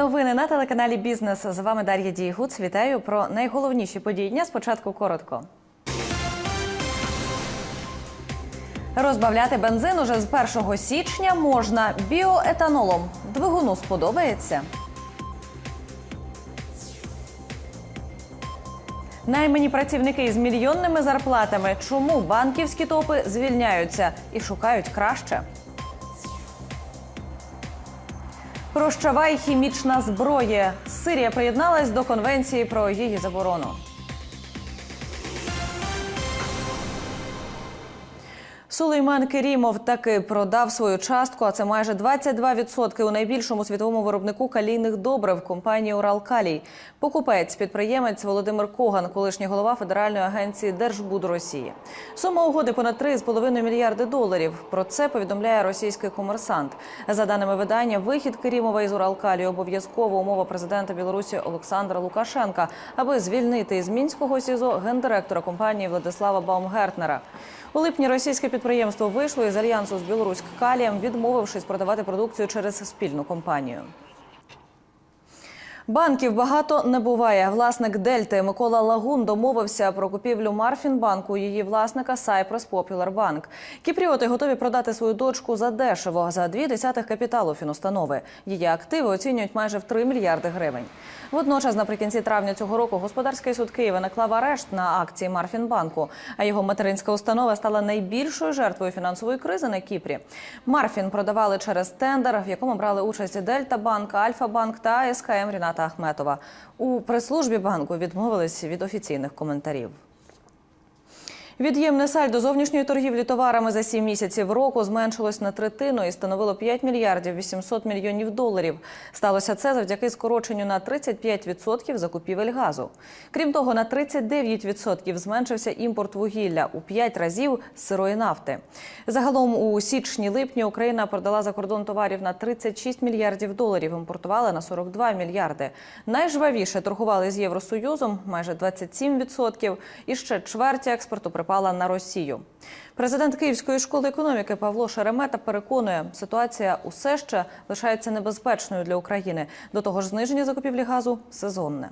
Новини на телеканалі Бізнес. З вами Дар'я Дійгуц. Вітаю про найголовніші події дня. Спочатку коротко. Розбавляти бензин уже з 1 січня можна біоетанолом. Двигуну сподобається. Наймані працівники з мільйонними зарплатами. Чому банківські топи звільняються і шукають краще? Прощавай хімічна зброя. Сирія приєдналась до конвенції про її заборону. Сулейман Керімов таки продав свою частку, а це майже 22% у найбільшому світовому виробнику калійних добрив компанії Уралкалій. Покупець підприємець Володимир Коган, колишній голова Федеральної агенції Держбуд Росії. Сума угоди понад 3,5 мільярди доларів. Про це повідомляє російський комерсант. За даними видання, вихід Керімова із Уралкалі обов'язкова умова президента Білорусі Олександра Лукашенка, аби звільнити із мінського СІЗО гендиректора компанії Владислава Баумгертнера. У липні російське підприємство вийшло із альянсу з Білоруськ Калієм, відмовившись продавати продукцію через спільну компанію. Банків багато не буває. Власник Дельти Микола Лагун домовився про купівлю Марфінбанку її власника Cyprus Popular Bank. Кіпріоти готові продати свою дочку за дешево за дві десятих капіталу фінустанови. Її активи оцінюють майже в 3 мільярди гривень. Водночас, наприкінці травня цього року, господарський суд Києва наклав арешт на акції Марфінбанку. А його материнська установа стала найбільшою жертвою фінансової кризи на Кіпрі. Марфін продавали через тендер, в якому брали участь Дельта Банк, Альфа Банк та СКМ Ріната Ахметова. У прес-службі банку відмовились від офіційних коментарів. Від'ємне сальдо зовнішньої торгівлі товарами за 7 місяців року зменшилось на третину і становило 5 мільярдів 800 мільйонів доларів. Сталося це завдяки скороченню на 35% закупівель газу. Крім того, на 39% зменшився імпорт вугілля у 5 разів сирої нафти. Загалом у січні-липні Україна продала за кордон товарів на 36 мільярдів доларів, імпортувала на 42 мільярди. Найжвавіше торгували з Євросоюзом майже 27%, і ще чверть експорту припала на Росію. Президент Київської школи економіки Павло Шеремета переконує, ситуація усе ще лишається небезпечною для України. До того ж, зниження закупівлі газу сезонне.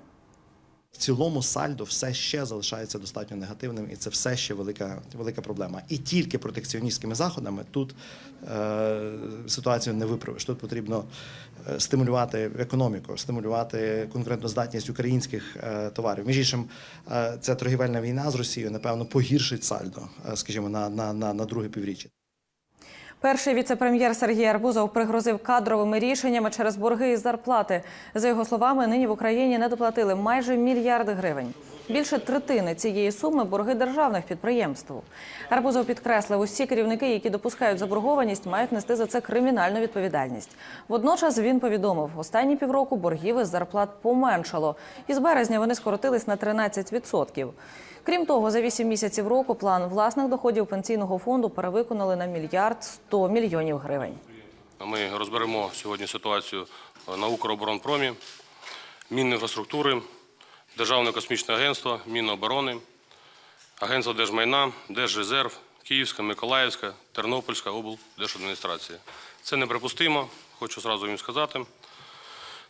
В цілому сальдо все ще залишається достатньо негативним, і це все ще велика, велика проблема. І тільки протекціоністськими заходами тут е, ситуацію не виправиш. Тут потрібно стимулювати економіку, стимулювати конкурентоздатність українських е, товарів. Між іншим, е, ця торгівельна війна з Росією напевно погіршить сальдо, е, скажімо, на, на, на, на друге півріччя. Перший віце-прем'єр Сергій Арбузов пригрозив кадровими рішеннями через борги із зарплати. За його словами, нині в Україні не доплатили майже мільярди гривень. Більше третини цієї суми борги державних підприємств. Арбузов підкреслив, усі керівники, які допускають заборгованість, мають нести за це кримінальну відповідальність. Водночас він повідомив, останні півроку боргів із зарплат поменшало, і з березня вони скоротились на 13%. Крім того, за 8 місяців року план власних доходів пенсійного фонду перевиконали на мільярд 100 мільйонів гривень. Ми розберемо сьогодні ситуацію на Укроборонпромі, Мінінфраструктури, Державне космічне агентство, Міноборони, Агентство держмайна, Держрезерв, Київська, Миколаївська, Тернопільська облдержадміністрація. Це неприпустимо, хочу зразу їм сказати.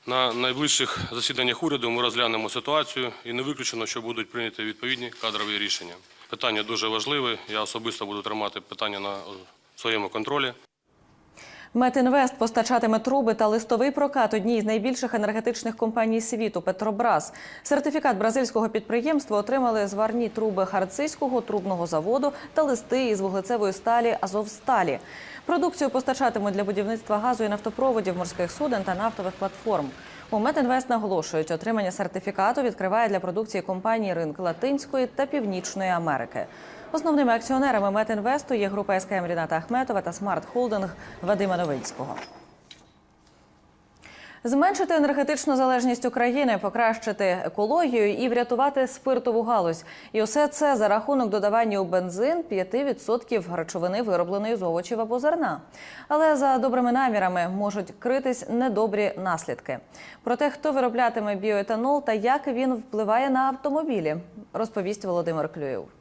На найближчих засіданнях уряду ми розглянемо ситуацію і не виключено, що будуть прийняті відповідні кадрові рішення. Питання дуже важливе. Я особисто буду тримати питання на своєму контролі. Метінвест постачатиме труби та листовий прокат одній з найбільших енергетичних компаній світу Петробраз. Сертифікат бразильського підприємства отримали зварні труби Харцизького трубного заводу та листи із вуглецевої сталі Азовсталі. Продукцію постачатимуть для будівництва газу і нафтопроводів морських суден та нафтових платформ. У Метінвест наголошують, отримання сертифікату відкриває для продукції компанії ринки Латинської та Північної Америки. Основними акціонерами Метінвесту є група СКМ Ріната Ахметова та Смарт Холдинг Вадима Новинського. Зменшити енергетичну залежність України, покращити екологію і врятувати спиртову галузь. І усе це за рахунок додавання у бензин 5% речовини, виробленої з овочів або зерна. Але за добрими намірами можуть критись недобрі наслідки. Про те, хто вироблятиме біоетанол та як він впливає на автомобілі, розповість Володимир Клюєв.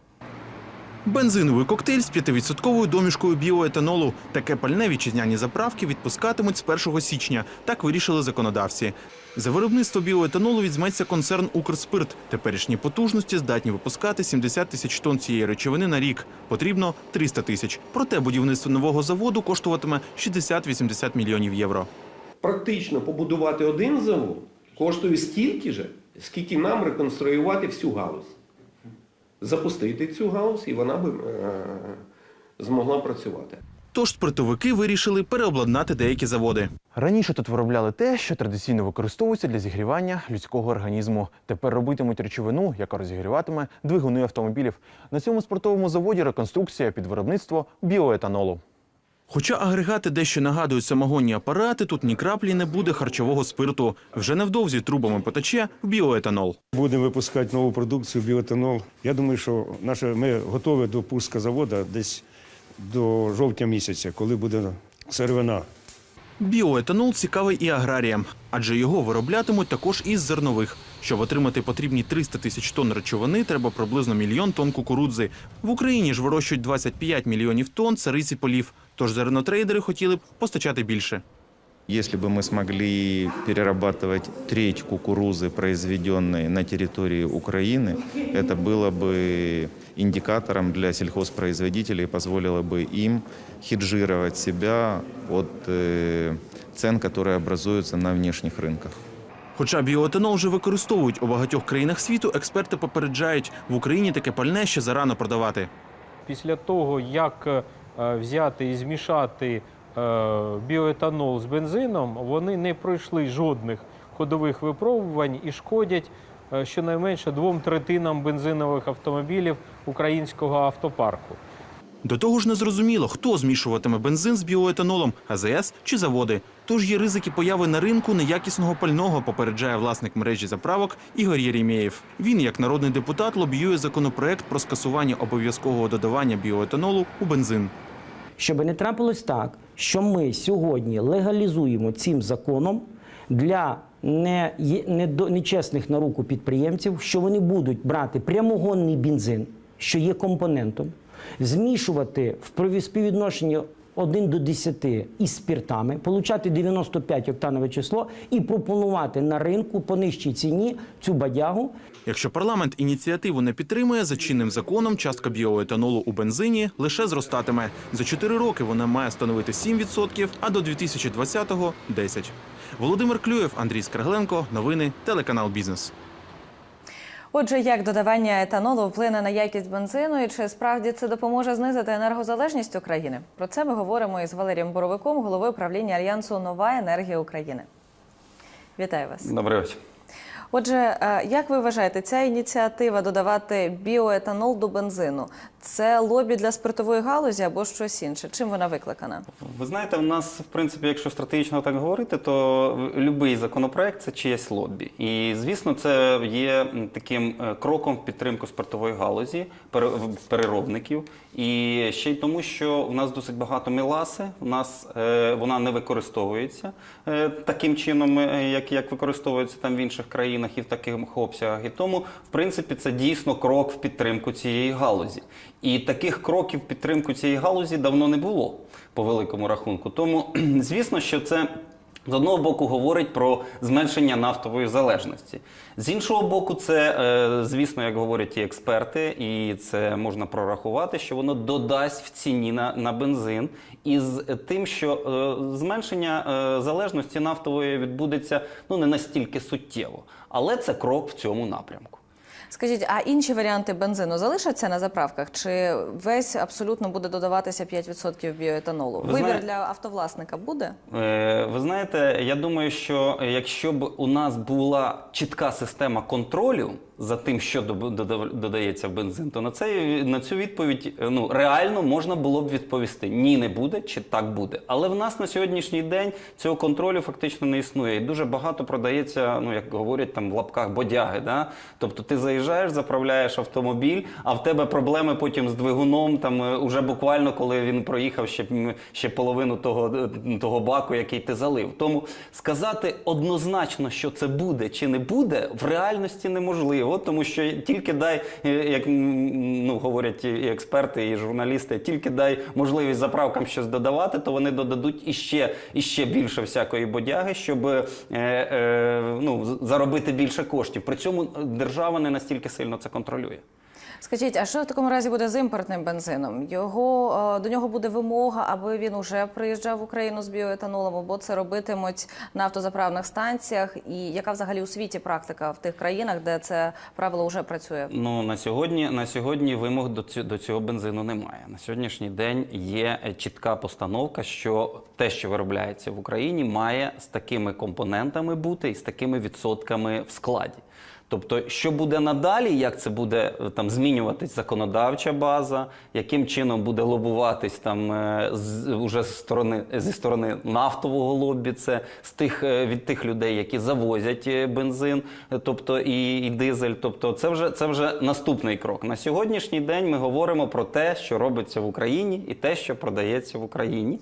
Бензиновий коктейль з 5% домішкою біоетанолу. Таке пальне вітчизняні заправки відпускатимуть з 1 січня. Так вирішили законодавці. За виробництво біоетанолу візьметься концерн Укрспирт. Теперішні потужності здатні випускати 70 тисяч тонн цієї речовини на рік. Потрібно 300 тисяч. Проте будівництво нового заводу коштуватиме 60-80 мільйонів євро. практично побудувати один завод коштує стільки же, скільки нам реконструювати всю галузь. Запустити цю галузь, і вона би е, змогла працювати. Тож спиртовики вирішили переобладнати деякі заводи. Раніше тут виробляли те, що традиційно використовується для зігрівання людського організму. Тепер робитимуть речовину, яка розігріватиме двигуни автомобілів. На цьому спортовому заводі реконструкція під виробництво біоетанолу. Хоча агрегати дещо нагадують самогонні апарати, тут ні краплі не буде харчового спирту. Вже невдовзі трубами потече біоетанол. Будемо випускати нову продукцію, біоетанол. Я думаю, що наше, ми готові до пуска заводу десь до жовтня місяця, коли буде сировина. Біоетанол цікавий і аграріям, адже його вироблятимуть також із зернових. Щоб отримати потрібні 300 тисяч тонн речовини, треба приблизно мільйон тонн кукурудзи. В Україні ж вирощують 25 мільйонів тонн цариці полів. Тож зернотрейдери хотіли б постачати більше. Если бы мы смогли перерабатывать треть кукурузы, произведенной на территории Украины, это было бы индикатором для сельхозпроизводителей, позволило бы им хеджировать себя от э, цен, которые образуются на внешних рынках. Хоча біоетанол вже використовують у багатьох країнах світу, експерти попереджають, в Україні таке пальне ще зарано продавати. Після того, як е, взяти і змішати е, біоетанол з бензином, вони не пройшли жодних ходових випробувань і шкодять е, щонайменше двом третинам бензинових автомобілів українського автопарку. До того ж, не зрозуміло, хто змішуватиме бензин з біоетанолом АЗС чи заводи. Тож є ризики появи на ринку неякісного пального, попереджає власник мережі заправок Ігор Єрімєєв. Він, як народний депутат, лобіює законопроект про скасування обов'язкового додавання біоетанолу у бензин. Щоб не трапилось так, що ми сьогодні легалізуємо цим законом для не, не нечесних на руку підприємців, що вони будуть брати прямогонний бензин, що є компонентом, змішувати в співвідношенні 1 до 10 із спиртами, получати 95 октанове число і пропонувати на ринку по нижчій ціні цю бадягу Якщо парламент ініціативу не підтримує, за чинним законом частка біоетанолу у бензині лише зростатиме. За 4 роки вона має становити 7%, а до 2020-го – 10%. Володимир Клюєв, Андрій Скаргленко. Новини, телеканал Бізнес. Отже, як додавання етанолу вплине на якість бензину і чи справді це допоможе знизити енергозалежність України? Про це ми говоримо із Валерієм Боровиком, головою правління альянсу Нова енергія України. Вітаю вас. Добрий вечір. Отже, е, як ви вважаєте, ця ініціатива додавати біоетанол до бензину це лобі для спиртової галузі або щось інше? Чим вона викликана? Ви знаєте, в нас, в принципі, якщо стратегічно так говорити, то будь-який законопроект це чиєсь лобі. І звісно, це є таким е, кроком в підтримку спиртової галузі, пере- переробників. І ще й тому, що в нас досить багато меласи, у нас е, вона не використовується е, таким чином, як, як використовується там в інших країнах і в таких обсягах. І тому, в принципі, це дійсно крок в підтримку цієї галузі. І таких кроків підтримку цієї галузі давно не було по великому рахунку. Тому, звісно, що це. З одного боку говорить про зменшення нафтової залежності. З іншого боку, це, е, звісно, як говорять і експерти, і це можна прорахувати, що воно додасть в ціні на, на бензин, і з тим, що е, зменшення е, залежності нафтової відбудеться ну не настільки суттєво, але це крок в цьому напрямку. Скажіть, а інші варіанти бензину залишаться на заправках? Чи весь абсолютно буде додаватися 5% біоетанолу? Ви Вибір знає- для автовласника буде? Е, Ви знаєте, я думаю, що якщо б у нас була чітка система контролю за тим, що додається в бензин, то на цей на цю відповідь е, ну реально можна було б відповісти: ні, не буде чи так буде. Але в нас на сьогоднішній день цього контролю фактично не існує. І дуже багато продається, ну як говорять там в лапках бодяги. Да? Тобто ти заїжджаєш, заправляєш автомобіль, а в тебе проблеми потім з двигуном. Там е, уже буквально коли він проїхав ще, ще половину того, е, того баку, який ти залив. Тому сказати однозначно, що це буде чи не буде, в реальності неможливо, тому що тільки дай, е, як ну, говорять і експерти, і журналісти, тільки дай можливість заправкам щось додавати, то вони додадуть іще, іще більше всякої бодяги, щоб е, е, ну, заробити більше коштів. При цьому держава не настільки сильно це контролює. Скажіть, а що в такому разі буде з імпортним бензином? Його е, до нього буде вимога, аби він уже приїжджав в Україну з біоетанолом, або це робитимуть на автозаправних станціях? І яка взагалі у світі практика в тих країнах, де це правило вже працює? Ну на сьогодні на сьогодні вимог до цього, до цього бензину немає. На сьогоднішній день є е, чітка постановка, що те, що виробляється в Україні, має з такими компонентами бути і з такими відсотками в складі. Тобто, що буде надалі, як це буде е, там змінюватись законодавча база, яким чином буде лобуватись там е, з уже з сторони зі сторони нафтового лобі, це з тих е, від тих людей, які завозять бензин, тобто і, і дизель. Тобто, це вже це вже наступний крок. На сьогоднішній день ми говоримо про те, що робиться в Україні, і те, що продається в Україні,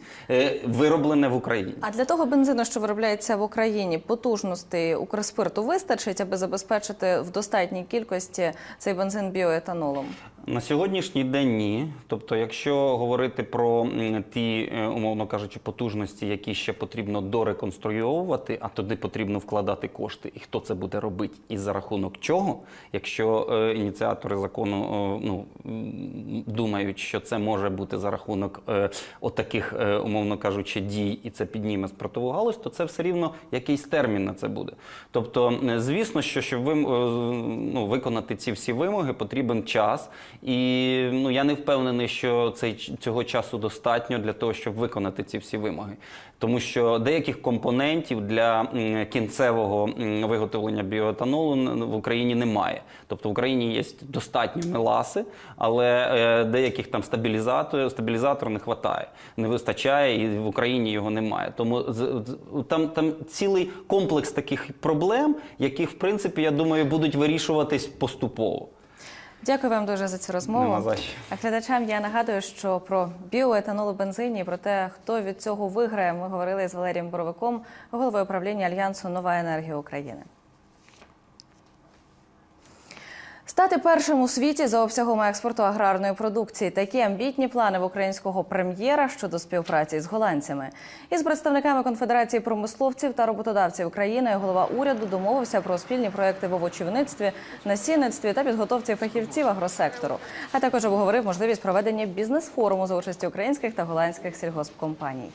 вироблене в Україні. А для того бензину, що виробляється в Україні, потужностей Укрспирту вистачить, аби забезпечити в достатній кількості цей бензин біоетанолом? На сьогоднішній день ні. Тобто, якщо говорити про ті, е, умовно кажучи, потужності, які ще потрібно дореконструйовувати, а туди потрібно вкладати кошти, і хто це буде робити, і за рахунок чого, якщо е, ініціатори закону е, ну, думають, що це може бути за рахунок отаких, е, умовно кажучи, дій, і це підніме спиртову галузь, то це все рівно якийсь термін на це буде. Тобто, звісно, що щоб ви, ну, виконати ці всі вимоги, потрібен час. І ну, я не впевнений, що цей, цього часу достатньо для того, щоб виконати ці всі вимоги. Тому що деяких компонентів для кінцевого виготовлення біоетанолу в Україні немає. Тобто в Україні є достатньо меласи, але е, деяких там стабілізаторів стабілізатор не вистачає, не вистачає, і в Україні його немає. Тому там, там цілий комплекс таких проблем, яких, в принципі, я думаю, будуть вирішуватись поступово. Дякую вам дуже за цю розмову. За. А глядачам я нагадую, що про біоетанол у бензині, про те, хто від цього виграє, ми говорили з Валерієм Боровиком, головою управління Альянсу Нова енергія України. Стати першим у світі за обсягом експорту аграрної продукції такі амбітні плани в українського прем'єра щодо співпраці з голландцями. Із представниками конфедерації промисловців та роботодавців України голова уряду домовився про спільні проекти в овочівництві, насінництві та підготовці фахівців агросектору. А також обговорив можливість проведення бізнес-форуму за участі українських та голландських сільгоспкомпаній.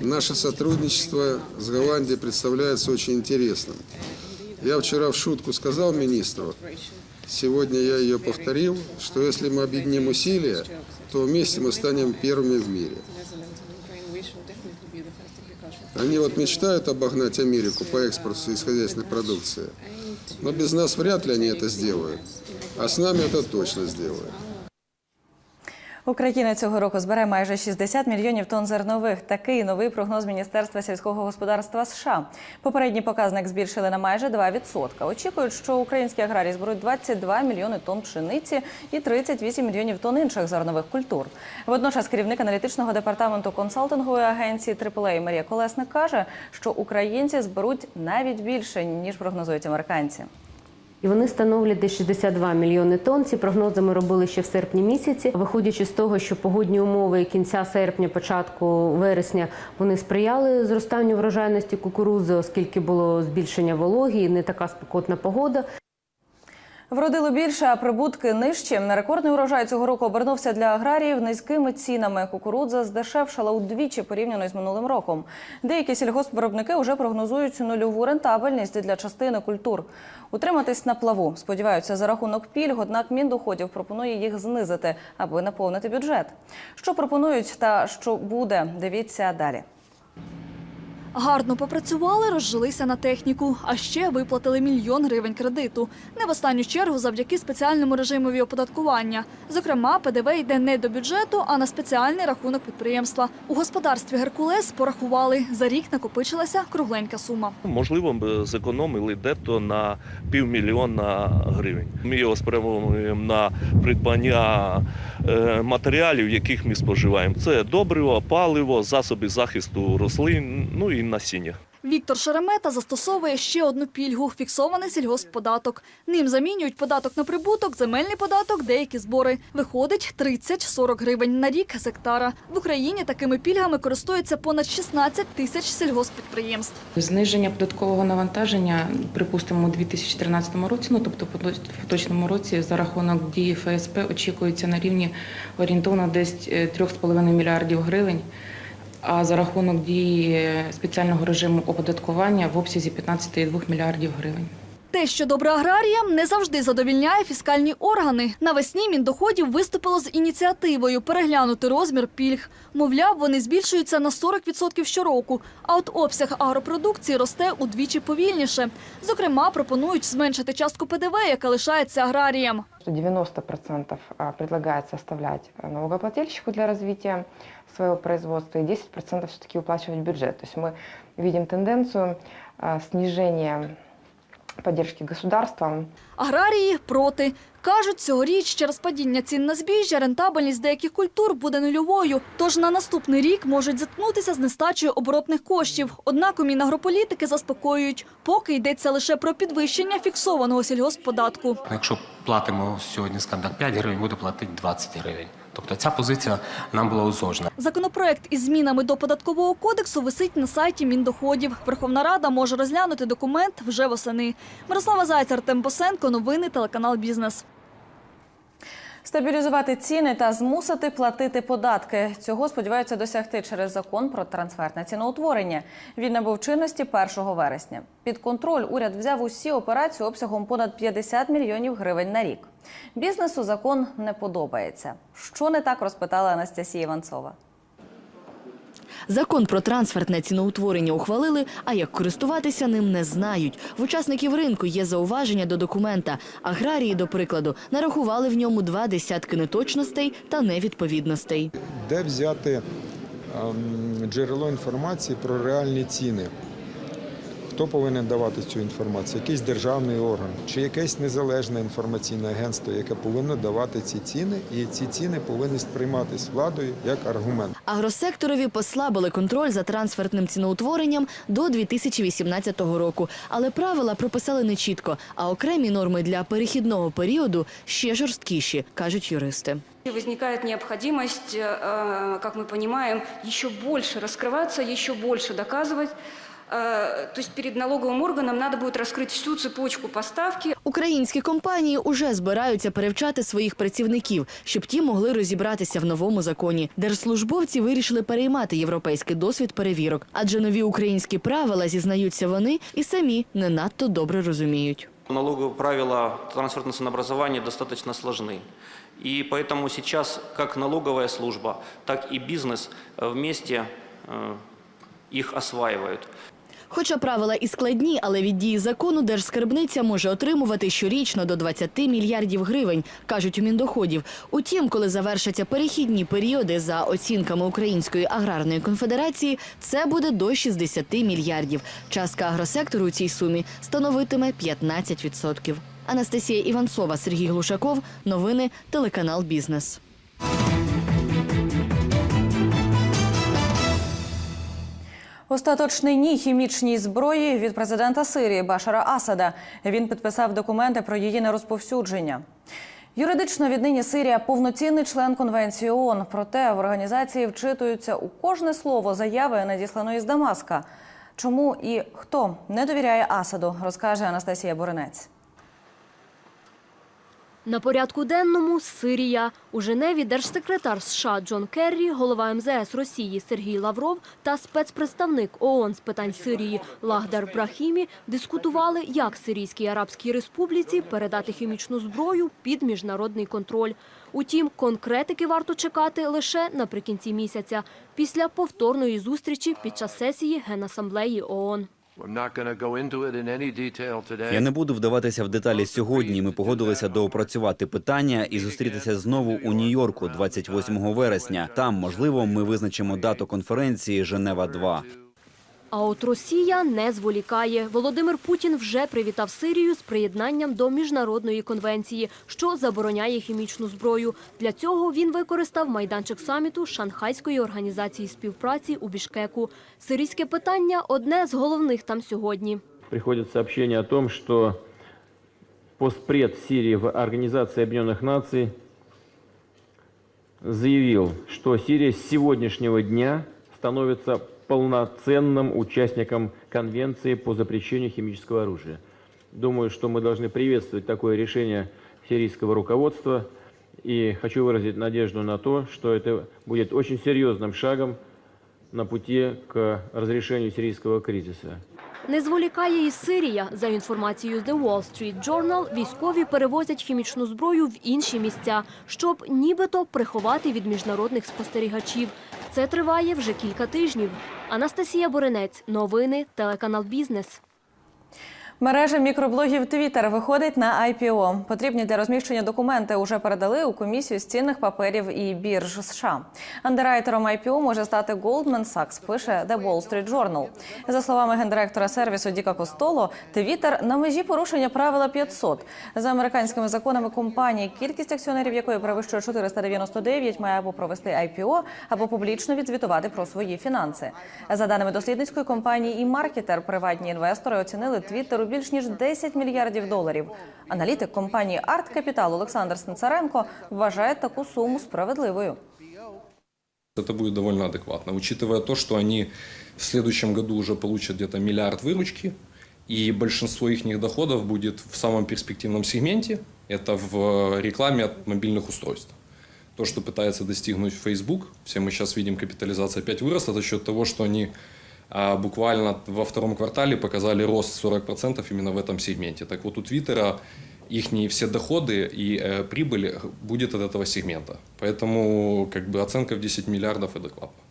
Наше сотрудничество с Голландией представляется очень интересным. Я вчера в шутку сказал министру, сегодня я ее повторил, что если мы объединим усилия, то вместе мы станем первыми в мире. Они вот мечтают обогнать Америку по экспорту сельскохозяйственной продукции, но без нас вряд ли они это сделают, а с нами это точно сделают. Україна цього року збере майже 60 мільйонів тонн зернових. Такий новий прогноз Міністерства сільського господарства США. Попередній показник збільшили на майже 2%. Очікують, що українські аграрії зберуть 22 мільйони тонн пшениці і 38 мільйонів тонн інших зернових культур. Водночас керівник аналітичного департаменту консалтингової агенції AAA Марія Колесник каже, що українці зберуть навіть більше ніж прогнозують американці. І вони становлять десь 62 мільйони тонн. Ці прогнози ми робили ще в серпні місяці. Виходячи з того, що погодні умови кінця серпня, початку вересня вони сприяли зростанню врожайності кукурузи, оскільки було збільшення вологі, і не така спекотна погода. Вродило більше, а прибутки нижчі. Рекордний урожай цього року обернувся для аграріїв низькими цінами. Кукурудза здешевшала удвічі порівняно з минулим роком. Деякі сільгоспвиробники вже прогнозують нульову рентабельність для частини культур. Утриматись на плаву сподіваються за рахунок пільг, однак Міндоходів пропонує їх знизити, аби наповнити бюджет. Що пропонують та що буде, дивіться далі. Гарно попрацювали, розжилися на техніку, а ще виплатили мільйон гривень кредиту. Не в останню чергу завдяки спеціальному режимові оподаткування. Зокрема, ПДВ йде не до бюджету, а на спеціальний рахунок підприємства. У господарстві Геркулес порахували за рік накопичилася кругленька сума. Можливо, зекономили дето на півмільйона гривень. Ми його спрямовуємо на придбання матеріалів, яких ми споживаємо. Це добриво, паливо, засоби захисту рослин, ну і насіння. Віктор Шеремета застосовує ще одну пільгу – фіксований сільгоспподаток. Ним замінюють податок на прибуток, земельний податок, деякі збори. Виходить 30-40 гривень на рік з гектара. В Україні такими пільгами користуються понад 16 тисяч сільгосппідприємств. Зниження податкового навантаження, припустимо, у 2013 році, ну тобто в поточному році за рахунок дії ФСП очікується на рівні орієнтовно десь е, 3,5 мільярдів гривень, а за рахунок дії спеціального режиму оподаткування в обсязі 15,2 мільярдів гривень. Те, що добре аграріям, не завжди задовільняє фіскальні органи. Навесні Міндоходів виступило з ініціативою переглянути розмір пільг. Мовляв, вони збільшуються на 40% щороку, а от обсяг агропродукції росте удвічі повільніше. Зокрема, пропонують зменшити частку ПДВ, яка лишається аграріям. 90% предлагается оставлять налогоплательщику для развития своего производства и 10% все-таки уплачивать в бюджет. То есть мы видим тенденцию поддержки государством. Аграрії проти. Кажуть, цьогоріч через падіння цін на збіжжя рентабельність деяких культур буде нульовою. Тож на наступний рік можуть зіткнутися з нестачею оборотних коштів. Однак у Мінагрополітики заспокоюють, поки йдеться лише про підвищення фіксованого сільгоспподатку. Якщо платимо сьогодні, так, 5 гривень, буде платити 20 гривень. Тобто ця позиція нам була узгоджена. Законопроект із змінами до податкового кодексу висить на сайті Міндоходів. Верховна Рада може розглянути документ вже восени. Мирослава Зайця, Артем Босенко, новини, телеканал Бізнес. Стабілізувати ціни та змусити платити податки. Цього сподіваються досягти через закон про трансфертне ціноутворення. Він набув чинності 1 вересня. Під контроль уряд взяв усі операції обсягом понад 50 мільйонів гривень на рік. Бізнесу закон не подобається. Що не так розпитала Анастасія Іванцова. Закон про трансфертне ціноутворення ухвалили, а як користуватися ним не знають. В учасників ринку є зауваження до документа. Аграрії, до прикладу, нарахували в ньому два десятки неточностей та невідповідностей. Де взяти ем, джерело інформації про реальні ціни? Хто повинен давати цю інформацію? Якийсь державний орган чи якесь незалежне інформаційне агентство, яке повинно давати ці ціни, і ці ціни повинні сприйматися владою як аргумент. Агросекторові послабили контроль за трансфертним ціноутворенням до 2018 року, але правила прописали нечітко, а окремі норми для перехідного періоду ще жорсткіші, кажуть юристи. Возникает необходимость, э, как мы понимаем, еще больше раскрываться, еще больше доказывать. Э, То есть перед налоговым органом надо будет раскрыть всю цепочку поставки. Українські компанії уже збираються перевчати своїх працівників, щоб ті могли розібратися в новому законі. Держслужбовці вирішили переймати європейський досвід перевірок, адже нові українські правила зізнаються вони і самі не надто добре розуміють. Налоговые правила трансфертного ценообразования достаточно сложны. И поэтому сейчас как налоговая служба, так и бизнес э, вместе э, их осваивают. Хоча правила і складні, але від дії закону держскарбниця може отримувати щорічно до 20 мільярдів гривень, кажуть у Міндоходів. Утім, коли завершаться перехідні періоди за оцінками Української аграрної конфедерації, це буде до 60 мільярдів. Частка агросектору у цій сумі становитиме 15%. Анастасія Іванцова, Сергій Глушаков. Новини телеканал Бізнес. Остаточний ні хімічній зброї від президента Сирії Башара Асада. Він підписав документи про її нерозповсюдження. Юридично віднині Сирія повноцінний член конвенції ООН. Проте в організації вчитуються у кожне слово заяви, надісланої з Дамаска. Чому і хто не довіряє Асаду, розкаже Анастасія Боринець. На порядку денному Сирія. У Женеві держсекретар США Джон Керрі, голова МЗС Росії Сергій Лавров та спецпредставник ООН з питань Сирії Лахдар Брахімі дискутували, як Сирійській Арабській Республіці передати хімічну зброю під міжнародний контроль. Утім, конкретики варто чекати лише наприкінці місяця, після повторної зустрічі під час сесії Генасамблеї ООН. Я не буду вдаватися в деталі сьогодні. Ми погодилися доопрацювати питання і зустрітися знову у Нью-Йорку 28 вересня. Там, можливо, ми визначимо дату конференції Женева 2 А от Росія не зволікає. Володимир Путін вже привітав Сирію з приєднанням до міжнародної конвенції, що забороняє хімічну зброю. Для цього він використав майданчик саміту Шанхайської організації співпраці у Бішкеку. Сирійське питання одне з головних там сьогодні. Приходит сообщение о том, что постпред в Сирии в Организации Объединенных Наций заявил, что Сирия с сегодняшнего дня становится полноценным участником Конвенции по запрещению химического оружия. Думаю, что мы должны приветствовать такое решение сирийского руководства и хочу выразить надежду на то, что это будет очень серьезным шагом на пути к разрешению сирийского кризиса. Не зволікає і Сирія. За інформацією The Wall Street Journal, військові перевозять хімічну зброю в інші місця, щоб нібито приховати від міжнародних спостерігачів. Це триває вже кілька тижнів. Анастасія Боринець, новини, телеканал Бізнес. Мережа мікроблогів Twitter виходить на IPO. Потрібні для розміщення документи уже передали у комісію з цінних паперів і бірж США. Андеррайтером IPO може стати Goldman Sachs, пише The Wall Street Journal. За словами гендиректора сервісу Діка Костоло, Twitter на межі порушення правила 500. За американськими законами компанії, кількість акціонерів якої перевищує 499, має або провести IPO, або публічно відзвітувати про свої фінанси. За даними дослідницької компанії і маркетер, приватні інвестори оцінили Twitter у більш ніж 10 мільярдів доларів. Аналітик компанії Арт Капітал Олександр Снецаренко вважає таку суму справедливою. Это будет довольно адекватно, учитывая то, что они в следующем году уже получат где-то миллиард выручки, и большинство их доходов будет в самом перспективном сегменте, это в рекламе от мобильных устройств. То, что пытается достигнуть Facebook, все мы сейчас видим, капитализация опять выросла за счет того, что они а, буквально во втором квартале показали рост 40% именно в этом сегменте. Так вот, у Твиттера их все доходы и э, прибыль будет от этого сегмента. Поэтому как бы оценка в 10 миллиардов адекватна.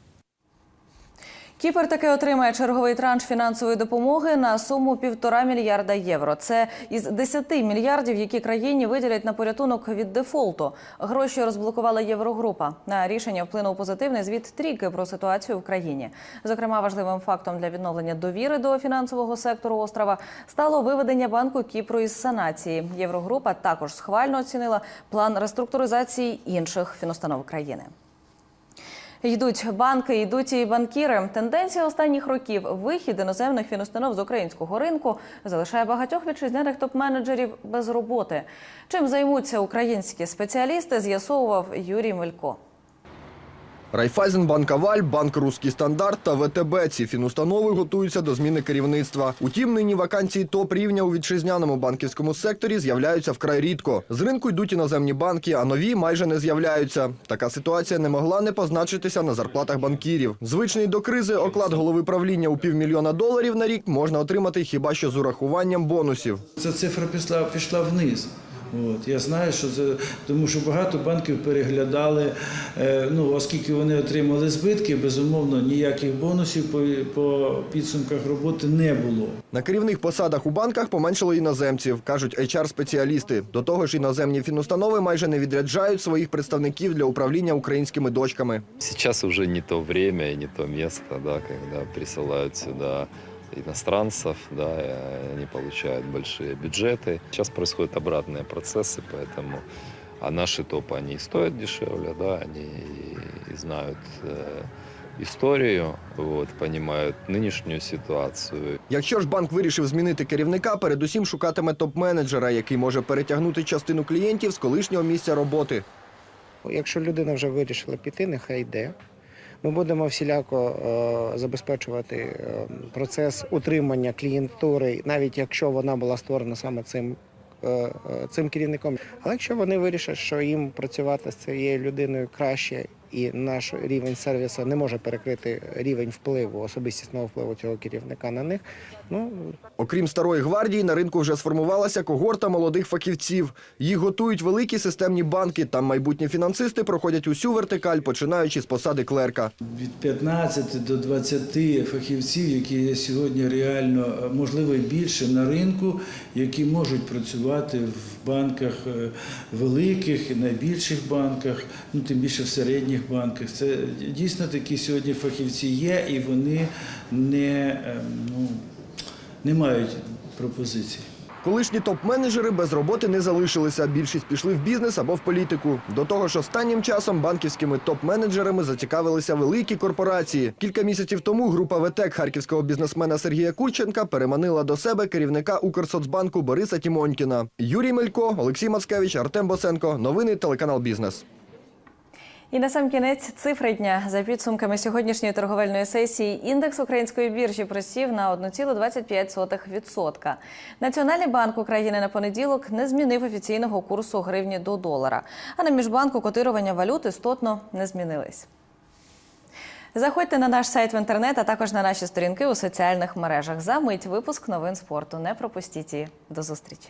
Кіпр таки отримає черговий транш фінансової допомоги на суму півтора мільярда євро. Це із 10 мільярдів, які країні виділять на порятунок від дефолту. Гроші розблокувала Єврогрупа. На рішення вплинув позитивний звіт трійки про ситуацію в країні. Зокрема, важливим фактом для відновлення довіри до фінансового сектору острова стало виведення банку Кіпру із санації. Єврогрупа також схвально оцінила план реструктуризації інших фінустанов країни. Йдуть банки, йдуть і банкіри. Тенденція останніх років вихід іноземних фінустанов з українського ринку залишає багатьох вітчизняних топ-менеджерів без роботи. Чим займуться українські спеціалісти, з'ясовував Юрій Мелько. Райфайзенбанк Аваль, банк Руський стандарт та ВТБ. Ці фінустанови готуються до зміни керівництва. Утім, нині вакансії топ рівня у вітчизняному банківському секторі з'являються вкрай рідко. З ринку йдуть іноземні банки, а нові майже не з'являються. Така ситуація не могла не позначитися на зарплатах банкірів. Звичний до кризи оклад голови правління у півмільйона доларів на рік можна отримати хіба що з урахуванням бонусів. Ця цифра пішла, пішла вниз. От, я знаю, що це тому, що багато банків переглядали, е, ну оскільки вони отримали збитки, безумовно, ніяких бонусів по, по підсумках роботи не було. На керівних посадах у банках поменшало іноземців, кажуть HR-спеціалісти. До того ж, іноземні фінустанови майже не відряджають своїх представників для управління українськими дочками. Сейчас уже не то время и не то место, да, когда присылают сюда иностранцев, да, и они получают большие бюджеты. Сейчас происходят обратные процессы, поэтому а наши топы, они и стоят дешевле, да, они и знают э, историю, вот, понимают нынешнюю ситуацию. Якщо ж банк вирішив змінити керівника, передусім шукатиме топ-менеджера, який може перетягнути частину клієнтів з колишнього місця роботи. Якщо людина вже вирішила піти, нехай йде. Ми будемо всіляко е, забезпечувати е, процес утримання клієнтури, навіть якщо вона була створена саме цим е, цим керівником. Але якщо вони вирішать, що їм працювати з цією людиною краще, і наш рівень сервісу не може перекрити рівень впливу, особистісного впливу цього керівника на них, ну Окрім старої гвардії, на ринку вже сформувалася когорта молодих фахівців. Їх готують великі системні банки. Там майбутні фінансисти проходять усю вертикаль, починаючи з посади клерка. від 15 до 20 фахівців, які є сьогодні реально, е, можливо, більше на ринку, які можуть працювати в банках е, великих, найбільших банках, ну тим більше в середніх банках. Це дійсно такі сьогодні фахівці є, і вони не, е, ну, не мають пропозицій. Колишні топ-менеджери без роботи не залишилися. Більшість пішли в бізнес або в політику. До того ж, останнім часом банківськими топ-менеджерами зацікавилися великі корпорації. Кілька місяців тому група ВТЕК харківського бізнесмена Сергія Курченка переманила до себе керівника Укрсоцбанку Бориса Тімонькіна. Юрій Мелько, Олексій Мацкевич, Артем Босенко. Новини телеканал Бізнес. І на сам кінець цифри дня за підсумками сьогоднішньої торговельної сесії індекс української біржі просів на 1,25%. Національний банк України на понеділок не змінив офіційного курсу гривні до долара. А на міжбанку котирування валют істотно не змінились. Заходьте на наш сайт в інтернет, а також на наші сторінки у соціальних мережах. За мить випуск новин спорту. Не пропустіть її. До зустрічі.